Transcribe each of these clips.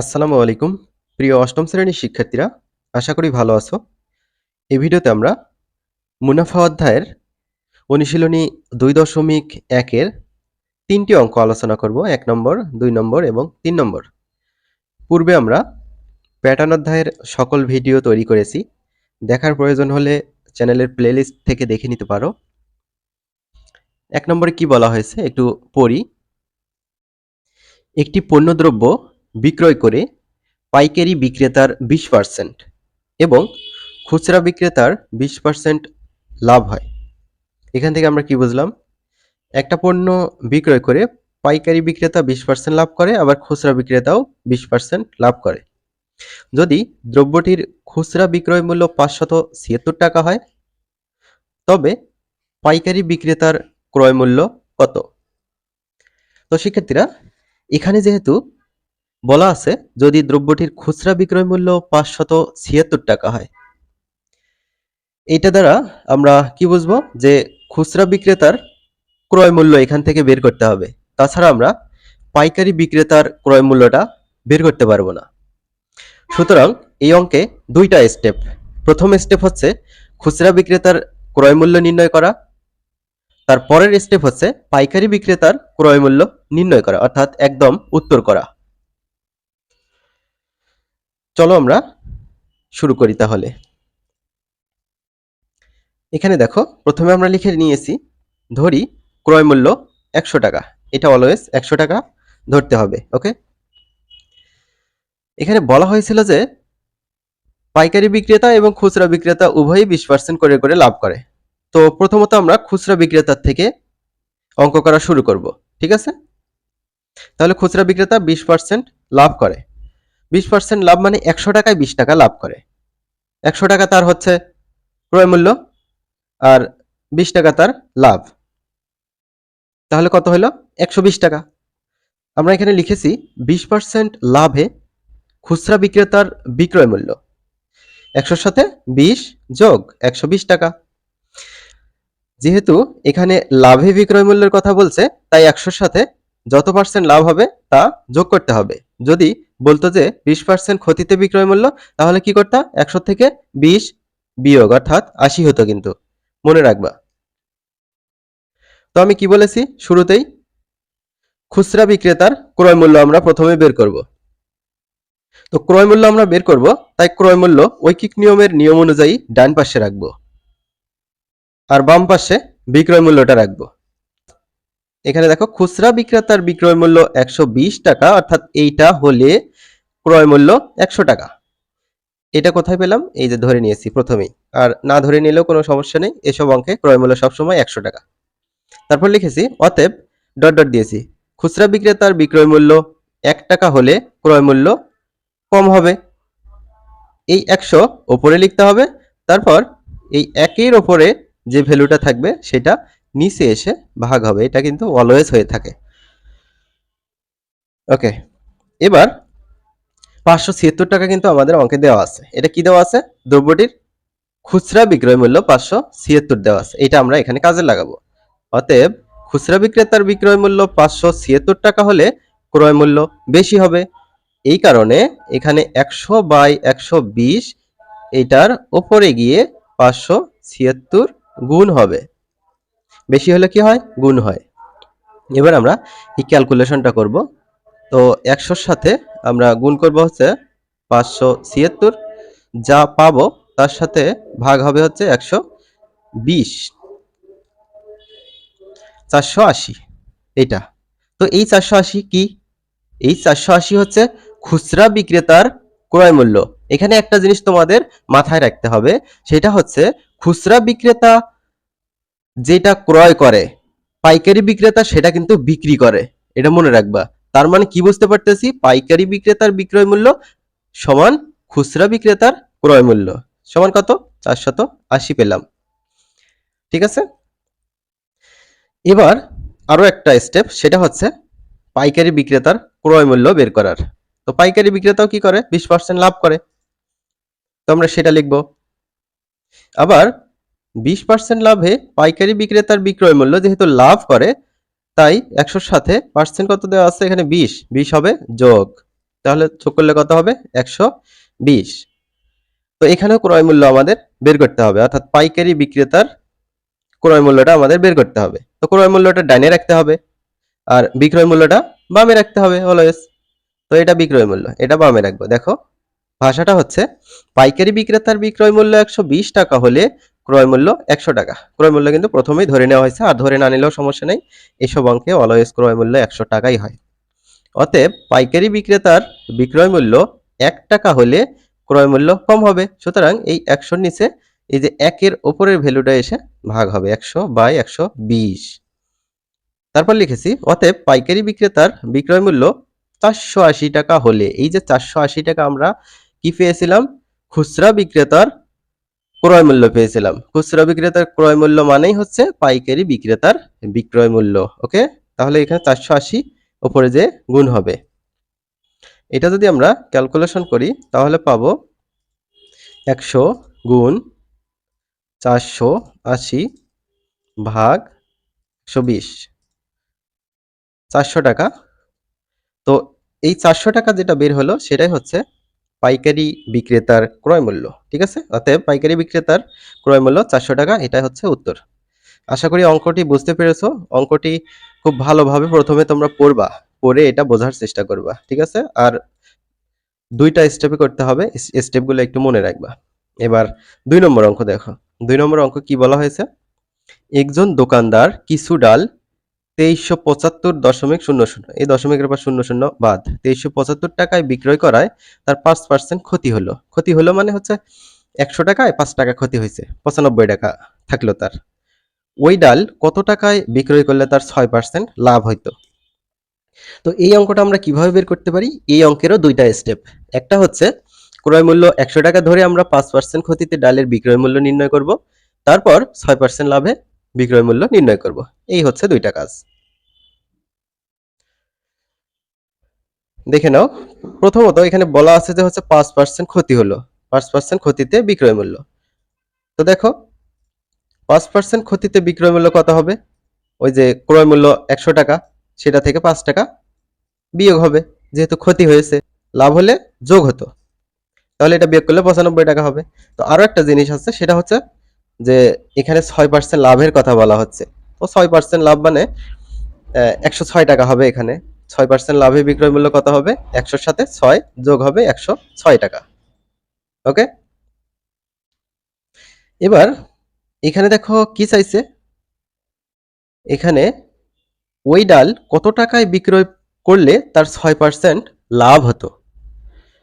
আসসালামু আলাইকুম। প্রিয় অষ্টম শ্রেণির শিক্ষার্থীরা, আশা করি ভালো আছো। এই ভিডিওতে আমরা মুনাফা অধ্যায়ের অনুশীলনী দুই দশমিক একের তিনটি অঙ্ক আলোচনা করব, এক নম্বর, দুই নম্বর এবং তিন নম্বর। পূর্বে আমরা প্যাটার্ন অধ্যায়ের সকল ভিডিও তৈরি করেছি। দেখার প্রয়োজন হলে চ্যানেলের প্লেলিস্ট থেকে দেখে নিতে পারো। এক নম্বরে কি বলা হয়েছে? একটু পড়ি। একটি পণ্যদ্রব্য বিক্রয় করে পাইকারি বিক্রেতার বিশ পার্সেন্ট এবং খুচরা বিক্রেতার বিশ পার্সেন্ট লাভ হয়। এখান থেকে আমরা কি বুঝলাম? একটা পণ্য বিক্রয় করে পাইকারি বিক্রেতা বিশ পার্সেন্ট লাভ করে, আবার খুচরা বিক্রেতাও বিশ পার্সেন্ট লাভ করে। যদি দ্রব্যটির খুচরা বিক্রয় মূল্য পাঁচশত ছিয়াত্তর টাকা হয়, তবে পাইকারি বিক্রেতার ক্রয় মূল্য কত? তো শিক্ষার্থীরা এখানে যেহেতু বলা আছে, যদি দ্রব্যটির খুচরা বিক্রয় মূল্য পাঁচশত ছিয়াত্তর টাকা হয়। এটা দ্বারা আমরা কি বুঝব যে খুচরা বিক্রেতার ক্রয় মূল্য এখান থেকে বের করতে হবে। তাছাড়া আমরা পাইকারি বিক্রেতার ক্রয় মূল্যটা বের করতে পারব না। সুতরাং এই অঙ্কে দুইটা স্টেপ প্রথম স্টেপ হচ্ছে খুচরা বিক্রেতার ক্রয় মূল্য নির্ণয় করা। তার পরের স্টেপ হচ্ছে পাইকারি বিক্রেতার ক্রয় মূল্য নির্ণয় করা, অর্থাৎ একদম উত্তর করা। চলো আমরা শুরু করি তাহলে। এখানে দেখো, প্রথমে আমরা লিখে নিয়েছি, ধরি ক্রয় মূল্য একশো টাকা। এটা অলওয়েজ একশো টাকা ধরতে হবে ওকে এখানে বলা হয়েছিল যে, পাইকারি বিক্রেতা এবং খুচরা বিক্রেতা উভয়ই বিশ পার্সেন্ট করে করে লাভ করে। তো প্রথমত আমরা খুচরা বিক্রেতার থেকে অঙ্ক করা শুরু করব, ঠিক আছে? তাহলে খুচরা বিক্রেতা বিশ পার্সেন্ট লাভ করে। বিশ পার্সেন্ট লাভ মানে একশো টাকায় বিশ টাকা লাভ করে। একশো টাকা তার হচ্ছে ক্রয় মূল্য আর বিশ টাকা তার লাভ। তাহলে কত হলো? একশো বিশ টাকা। আমরা এখানে লিখেছি বিশ পার্সেন্ট লাভে খুচরা বিক্রেতার বিক্রয় মূল্য। একশোর সাথে বিশ যোগ একশো বিশ টাকা। যেহেতু এখানে লাভে বিক্রয় মূল্যের কথা বলছে, তাই একশোর সাথে যত পার্সেন্ট লাভ হবে তা যোগ করতে হবে। যদি বলতো যে বিশ পার্সেন্ট ক্ষতিতে বিক্রয় মূল্য, তাহলে কি করতাম একশো থেকে বিশ বিয়োগ, অর্থাৎ আশি হতো কিন্তু। মনে রাখবা। তো আমি কি বলেছি? শুরুতেই খুচরা বিক্রেতার ক্রয় মূল্য আমরা প্রথমে বের করব। তো ক্রয় মূল্য আমরা বের করব, তাই ক্রয় মূল্য ঐকিক নিয়মের নিয়ম অনুযায়ী ডান পাশে রাখব। আর বাম পাশে বিক্রয় মূল্যটা রাখব। এখানে দেখো, খুচরা বিক্রেতার বিক্রয় মূল্য একশো বিশ টাকা, অর্থাৎ এইটা হলে ক্রয় মূল্য একশো টাকা। এটা কোথায় পেলাম? এই যে ধরে নিয়েছি প্রথমেই। আর না ধরে নিলেও কোনো সমস্যা নেই, এসব অঙ্কে ক্রয় মূল্য সবসময় একশো টাকা। তারপর লিখেছি, অতএব ডট ডট দিয়েছি, খুচরা বিক্রেতার বিক্রয় মূল্য এক টাকা হলে ক্রয় মূল্য কম হবে। এই একশো ওপরে লিখতে হবে, তারপর এই একের ওপরে যে ভ্যালুটা থাকবে সেটা নিচে এসে ভাগ হবে। এটা কিন্তু অলওয়েজ হয়ে থাকে। ওকে এবার পাঁচশো ছিয়াত্তর টাকা কিন্তু আমাদের অঙ্কে দেওয়া আছে। এটা কি দেওয়া আছে? দ্রব্যটির খুচরা বিক্রয় মূল্য পাঁচশো ছিয়াত্তর দেওয়া আছে। এটা আমরা এখানে কাজে লাগাবো। অতএব খুচরা বিক্রেতার বিক্রয় মূল্য পাঁচশো ছিয়াত্তর টাকা হলে ক্রয় মূল্য বেশি হবে। এই কারণে এখানে একশো বাই একশো বিশ এটার ওপরে গিয়ে পাঁচশো ছিয়াত্তর গুণ হবে। বেশি হলে কি হয়? গুণ হয়। এবার আমরা এই ক্যালকুলেশনটা করব। তো একশোর সাথে আমরা গুণ করব হচ্ছে পাঁচশো ছিয়াত্তর। যা পাবো তার সাথে ভাগ হবে হচ্ছে একশো বিশ। চারশো আশি এটা তো এই চারশো আশি কি? এই চারশো আশি হচ্ছে খুচরা বিক্রেতার ক্রয় মূল্য। এখানে একটা জিনিস তোমাদের মাথায় রাখতে হবে, সেটা হচ্ছে খুচরা বিক্রেতা যেটা ক্রয় করে, পাইকারি বিক্রেতা সেটা কিন্তু বিক্রি করে। এটা মনে রাখবা। তার মানে কি বুঝতে পারতেছি? পাইকারি বিক্রেতার বিক্রয় মূল্য সমান খুচরা বিক্রেতার ক্রয় মূল্য। সমান কত? চারশত আশি পেলাম। ঠিক আছে? এবার আরও একটা স্টেপ সেটা হচ্ছে পাইকারি বিক্রেতার ক্রয় মূল্য বের করার। তো পাইকারি বিক্রেতাও কি করে? বিশ পার্সেন্ট লাভ করে। তো আমরা সেটা লিখব। আবার বিশ পার্সেন্ট লাভে পাইকারি বিক্রেতার বিক্রয় মূল্য যেহেতু লাভ করে তাই একশোর সাথে পার্সেন্ট কত দেওয়া আছে? এখানে বিশ। বিশ হবে যোগ। তাহলে যোগ করলে কত হবে? একশো বিশ। তো এখানেও ক্রয় মূল্য আমাদের বের করতে হবে। অর্থাৎ পাইকারি বিক্রেতার ক্রয় মূল্যটা আমাদের বের করতে হবে। তো ক্রয় মূল্যটা ডাইনে রাখতে হবে আর বিক্রয় মূল্যটা বামে রাখতে হবে অলওয়েজ তো এটা বিক্রয় মূল্য। এটা বামে রাখব। দেখো, ভাষাটা হচ্ছে পাইকারি বিক্রেতার বিক্রয় মূল্য একশো বিশ টাকা হলে ক্রয় মূল্য একশো টাকা। ক্রয় মূল্য কিন্তু প্রথমেই ধরে নেওয়া হয়েছে, আর ধরে না নিলেও সমস্যা নেই। এসব অঙ্কে অলওয়েজ ক্রয় মূল্য একশো টাকাই হয়। অতএব পাইকারি বিক্রেতার বিক্রয় মূল্য এক টাকা হলে ক্রয় মূল্য কম হবে। সুতরাং এই একশোর নিচে এই যে একের ওপরের ভ্যালুটা এসে ভাগ হবে একশো বাই একশো বিশ। তারপর লিখেছি, অতএব পাইকারি বিক্রেতার বিক্রয় মূল্য চারশো আশি টাকা হলে, এই যে চারশো আশি টাকা আমরা কি পেয়েছিলাম? খুচরা বিক্রেতার ক্রয় মূল্য পেয়েছিলাম। খুচরা বিক্রেতার ক্রয় মূল্য মানেই হচ্ছে পাইকারি বিক্রেতার বিক্রয় মূল্য, ওকে? তাহলে এখানে চারশো আশি উপরে যে গুণ হবে। এটা যদি আমরা ক্যালকুলেশন করি, তাহলে পাবো একশো গুণ চারশো আশি ভাগ একশো বিশ। চারশো টাকা। তো এই চারশো টাকা যেটা বের হলো, সেটাই হচ্ছে পাইকারি বিক্রেতার ক্রয় মূল্য, ঠিক আছে? অতএব পাইকারি বিক্রেতার ক্রয় মূল্য চারশো টাকা, এটাই হচ্ছে উত্তর। আশা করি অঙ্কটি বুঝতে পেরেছ। অঙ্কটি খুব ভালোভাবে প্রথমে তোমরা পড়বা, পড়ে এটা বোঝার চেষ্টা করবা, ঠিক আছে? আর দুইটা স্টেপে করতে হবে স্টেপগুলো একটু মনে রাখবা। এবার দুই নম্বর অঙ্ক দেখো। দুই নম্বর অঙ্ক কি বলা হয়েছে? একজন দোকানদার কিছু ডাল তেইশশো পঁচাত্তর দশমিক শূন্য শূন্য। এই দশমিকের পর শূন্য শূন্য বাদ। তেইশশো পঁচাত্তর টাকায় বিক্রয় করায় তার পাঁচ পার্সেন্ট ক্ষতি হলো। ক্ষতি হলো মানে হচ্ছে একশো টাকায় পাঁচ টাকা ক্ষতি হয়েছে। পঁচানব্বই টাকা থাকল তার। ওই ডাল কত টাকায় বিক্রয় করলে তার ছয় পার্সেন্ট লাভ হইতো? তো এই অঙ্কটা আমরা কীভাবে বের করতে পারি? এই অঙ্কেরও দুইটা স্টেপ একটা হচ্ছে ক্রয় মূল্য একশো টাকা ধরে আমরা পাঁচ পার্সেন্ট ক্ষতিতে ডালের বিক্রয় মূল্য নির্ণয় করব। তারপর ছয় পার্সেন্ট লাভে বিক্রয় মূল্য নির্ণয় করব। এই হচ্ছে দুইটা কাজ। দেখে নাও। প্রথমত এখানে বলা আছে যে হচ্ছে পাঁচ পার্সেন্ট ক্ষতি হলো। পাঁচ পার্সেন্ট ক্ষতিতে বিক্রয় মূল্য। তো দেখো, পাঁচ পার্সেন্ট ক্ষতিতে বিক্রয় মূল্য কত হবে? ওই যে ক্রয় মূল্য একশো টাকা, সেটা থেকে পাঁচ টাকা বিয়োগ হবে। যেহেতু ক্ষতি হয়েছে, লাভ হলে যোগ হতো। তাহলে এটা বিয়োগ করলে পঁচানব্বই টাকা হবে। তো আরও একটা জিনিস আছে, সেটা হচ্ছে যে এখানে ছয় পার্সেন্ট লাভের কথা বলা হচ্ছে। তো ছয় পার্সেন্ট লাভ মানে একশো ছয় টাকা হবে এখানে। ছয় পার্সেন্ট লাভে বিক্রয় মূল্য কত হবে? একশোর সাথে ছয় যোগ হবে একশো ছয় টাকা। ওকে এবার এখানে দেখো কি চাইছে? এখানে ওই ডাল কত টাকায় বিক্রয় করলে তার ছয় পার্সেন্ট লাভ হতো?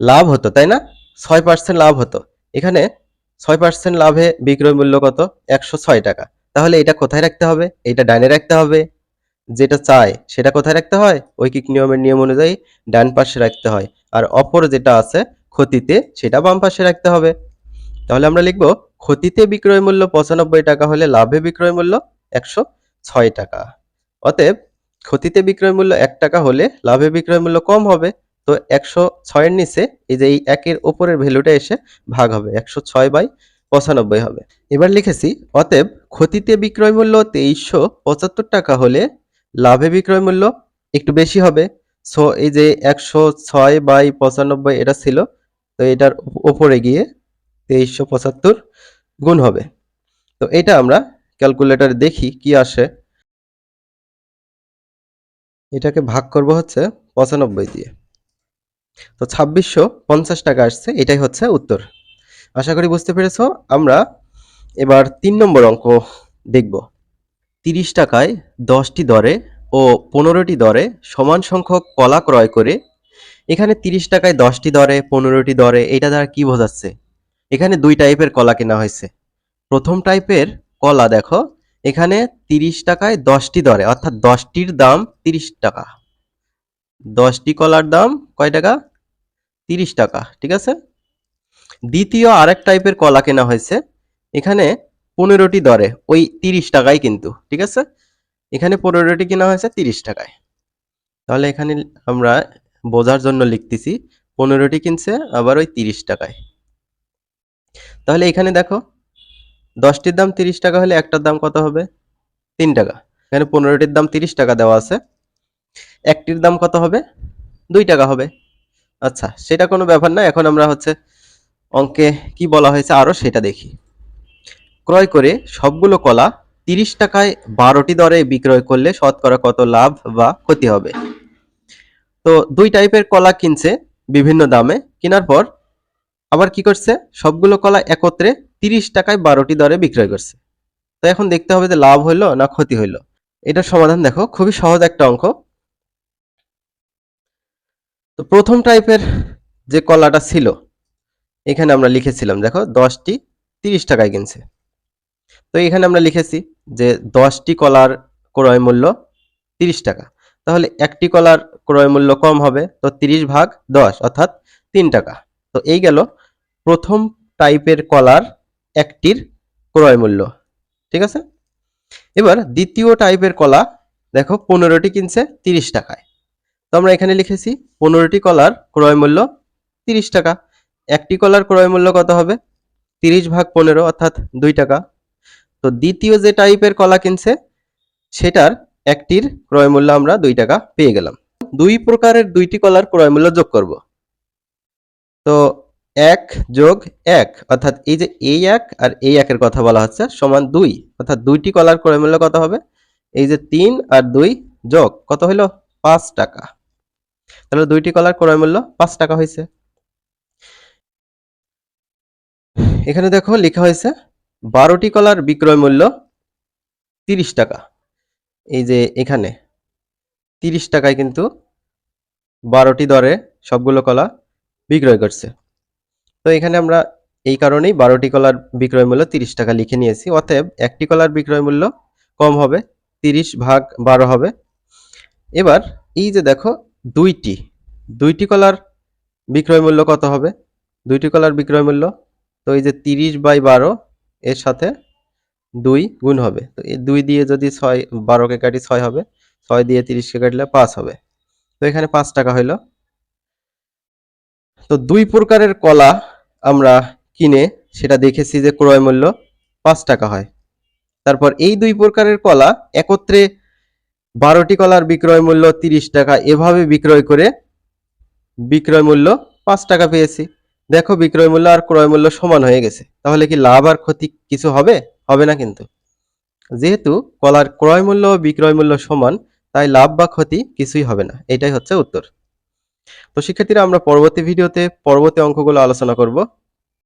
লাভ হতো, তাই না? ছয় পার্সেন্ট লাভ হতো। এখানে ছয় পার্সেন্ট লাভে বিক্রয় মূল্য কত? একশো ছয় টাকা। তাহলে এটা কোথায় রাখতে হবে? এটা ডাইনে রাখতে হবে। যেটা চায় সেটা কোথায় রাখতে হয়? ঐকিক নিয়মের নিয়ম অনুযায়ী ডান পাশে রাখতে হয়। আর অপর যেটা আছে, ক্ষতিতে সেটা বাম পাশে রাখতে হবে। তাহলে আমরা লিখব, ক্ষতিতে বিক্রয় মূল্য পঁচানব্বই টাকা হলে লাভে বিক্রয় মূল্য একশো ছয় টাকা। অতএব, ক্ষতিতে বিক্রয় মূল্য এক টাকা হলে লাভে বিক্রয় মূল্য কম হবে। তো একশো ছয়ের নিচে এই যে এই একের ওপরের ভ্যালুটা এসে ভাগ হবে, একশো ছয় বাই পঁচানব্বই হবে। এবার লিখেছি, অতএব ক্ষতিতে বিক্রয় মূল্য তেইশশো পঁচাত্তর টাকা হলে লাভে বিক্রয় মূল্য একটু বেশি হবে। সো এই যে একশো ছয় বাই পঁচানব্বই এটা ছিল, তো এটার উপরে গিয়ে তেইশশো পঁচাত্তর গুণ হবে। তো এটা আমরা ক্যালকুলেটর দেখি কি আসে। এটাকে ভাগ করব হচ্ছে পঁচানব্বই দিয়ে। তো ছাব্বিশশো পঞ্চাশ টাকা আসছে, এটাই হচ্ছে উত্তর। আশা করি বুঝতে পেরেছ, আমরা এবার তিন নম্বর অঙ্ক দেখব। তিরিশ টাকায় দশটি দরে ও পনেরোটি দরে সমান সংখ্যক কলা ক্রয় করে এখানে তিরিশ টাকায় দশটি দরে, পনেরোটি দরে, এটা দ্বারা কি বোঝাচ্ছে? এখানে দুই টাইপের কলা কেনা হয়েছে। প্রথম টাইপের কলা দেখো, এখানে তিরিশ টাকায় দশটি দরে, অর্থাৎ দশটির দাম তিরিশ টাকা। দশটি কলার দাম কয় টাকা? তিরিশ টাকা, ঠিক আছে? দ্বিতীয় আরেক টাইপের কলা কেনা হয়েছে, এখানে পনেরোটি দরে, ওই তিরিশ টাকায় কিন্তু, ঠিক আছে? এখানে পনেরোটি কেনা হয়েছে? তিরিশ টাকায়। তাহলে এখানে আমরা বোঝার জন্য লিখতেছি, পনেরোটি কিনছে, আবার ওই তিরিশ টাকায়। তাহলে এখানে দেখো, দশটির দাম তিরিশ টাকা হলে একটার দাম কত হবে? তিন টাকা। এখানে পনেরোটির দাম তিরিশ টাকা দেওয়া আছে। একটির দাম কত হবে? দুই টাকা হবে। আচ্ছা সেটা কোনো ব্যাপার না। এখন আমরা হচ্ছে অঙ্কে কি বলা হয়েছে আরও সেটা দেখি। ক্রয় করে সবগুলো কলা তিরিশ টাকায় বারোটি দরে বিক্রয় করলে শতকরা কত লাভ বা ক্ষতি হবে? তো দুই টাইপের কলা কিনছে বিভিন্ন দামে। কেনার পর আবার কি করছে? সবগুলো কলা একত্রে তিরিশ টাকায় বারোটি দরে বিক্রয় করছে। তো এখন দেখতে হবে যে লাভ হইল না ক্ষতি হইল। এটার সমাধান দেখো, খুবই সহজ একটা অঙ্ক। তো প্রথম টাইপের যে কলাটা ছিল, এখানে আমরা লিখেছিলাম, দেখো, দশটি তিরিশ টাকায় কিনছে। তো এখানে আমরা লিখেছি যে দশটি কলার ক্রয় মূল্য তিরিশ টাকা। তাহলে একটি কলার ক্রয় মূল্য কম হবে, তো তিরিশ ভাগ দশ, অর্থাৎ তিন টাকা। তো এই গেল প্রথম টাইপের কলার একটির ক্রয় মূল্য, ঠিক আছে? এবার দ্বিতীয় টাইপের কলা, দেখো পনেরোটি কিনছে তিরিশ টাকায়। তো আমরা এখানে লিখেছি পনেরোটি কলার ক্রয় মূল্য তিরিশ টাকা। একটি কলার ক্রয় মূল্য কত হবে? তিরিশ ভাগ পনেরো, অর্থাৎ দুই টাকা। তো দ্বিতীয় যে টাইপের কলা কিনছে, সেটার একটির ক্রয় মূল্য আমরা দুই টাকা পেয়ে গেলাম। দুই প্রকারের দুইটি কলার ক্রয় মূল্য যোগ করব। তো এক যোগ এক, অর্থাৎ এই যে এই এক আর এই একের কথা বলা হচ্ছে, সমান দুই, অর্থাৎ দুইটি কলার ক্রয় মূল্য কত হবে? এই যে তিন আর দুই যোগ কত হলো পাঁচ টাকা। তাহলে দুইটি কলার ক্রয় মূল্য পাঁচ টাকা হয়েছে এখানে দেখো লেখা হয়েছে বারোটি কলার বিক্রয় মূল্য তিরিশ টাকা। এই যে এখানে তিরিশ টাকায় কিন্তু বারোটি দরে সবগুলো কলা বিক্রয় করছে তো এখানে আমরা এই কারণেই বারোটি কলার বিক্রয় মূল্য তিরিশ টাকা লিখে নিয়েছি। অতএব একটি কলার বিক্রয় মূল্য কম হবে, তিরিশ ভাগ বারো হবে। এবার এই যে দেখো দুইটি দুইটি কলার বিক্রয় মূল্য কত হবে? দুইটি কলার বিক্রয় মূল্য, তো এই যে তিরিশ বাই বারো এর সাথে দুই গুণ হবে। তো এই দুই দিয়ে যদি ছয় বারোকে কাটি ছয় হবে, ছয় দিয়ে তিরিশকে কাটলে পাঁচ হবে। তো এখানে পাঁচ টাকা হইল। তো দুই প্রকারের কলা আমরা কিনে, সেটা দেখেছি যে ক্রয় মূল্য পাঁচ টাকা হয়। তারপর এই দুই প্রকারের কলা একত্রে বারোটি কলার বিক্রয় মূল্য তিরিশ টাকা। এভাবে বিক্রয় করে বিক্রয় মূল্য পাঁচ টাকা পেয়েছি। দেখো বিক্রয় মূল্য আর ক্রয় মূল্য সমান হয়ে গেছে। তাহলে কি লাভ আর ক্ষতি কিছু হবে? হবে না কিন্তু। যেহেতু কলার ক্রয় মূল্য ও বিক্রয় মূল্য সমান, তাই লাভ বা ক্ষতি কিছুই হবে না। এটাই হচ্ছে উত্তর। তো শিক্ষার্থীরা, আমরা পরবর্তী ভিডিওতে পরবর্তী অঙ্কগুলো আলোচনা করব।